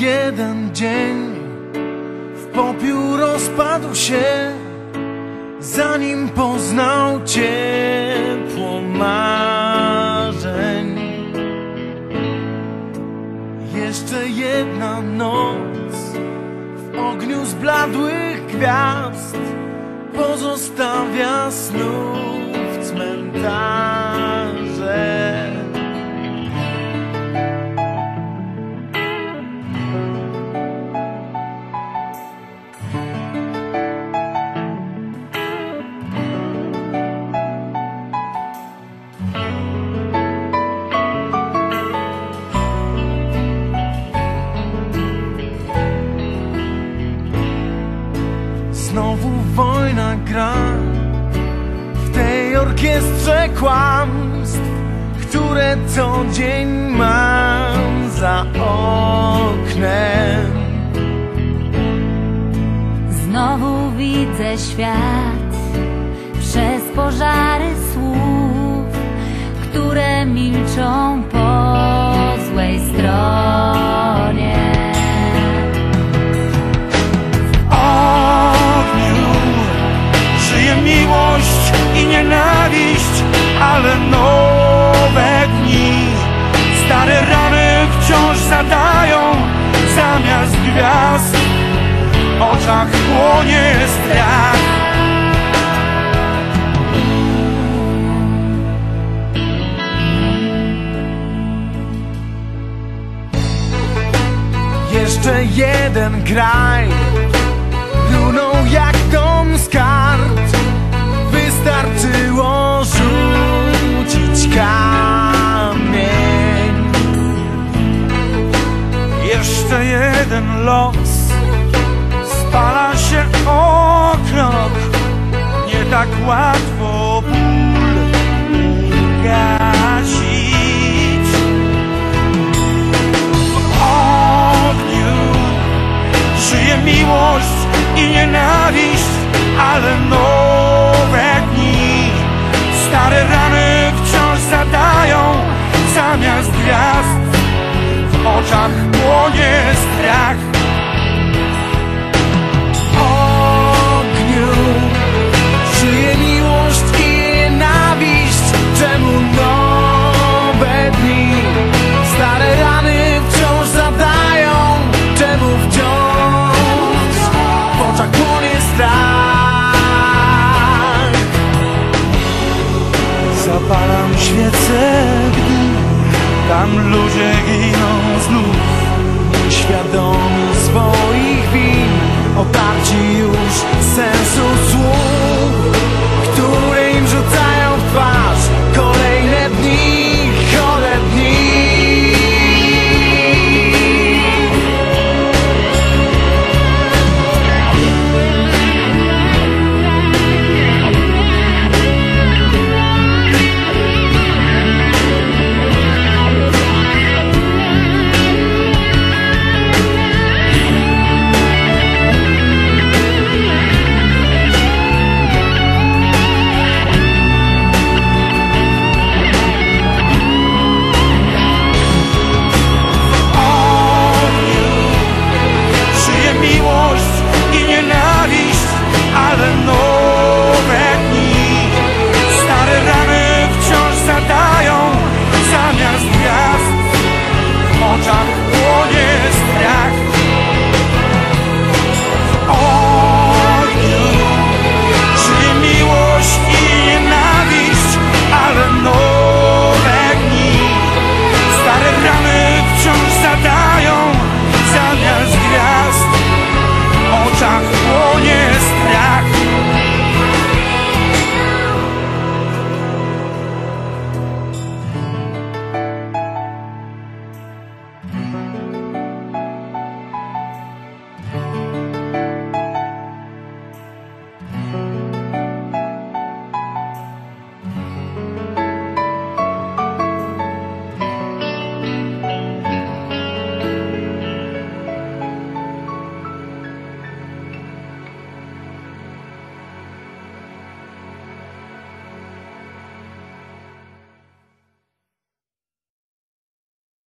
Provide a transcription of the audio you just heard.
jeden dzień w popiół rozpadł się, zanim poznał ciepło marzeń. Jeszcze jedna noc w ogniu zbladłych gwiazd pozostawia snów cmentarze. Znowu wojna gra w tej orkiestrze kłamstw, które co dzień mam za oknem. Znowu widzę świat przez pożary słów, które milczą wciąż zadają zamiast gwiazd. W oczach płonie strach. Jeszcze jeden kraj runął jak dom z Jeszcze jeden los spala się o krok. Nie tak łatwo ból gasić. W ogniu żyje miłość i nienawiść, ale nowe dni, stare rany wciąż zadają zamiast gwiazd. Oczach płonie strach. Ogniu żyje miłość i nienawiść. Czemu nowe dni, stare rany wciąż zadają? Czemu wciąż w oczach płonie strach? Zapalam świecę, gdy tam ludzie giną znów. Świadomi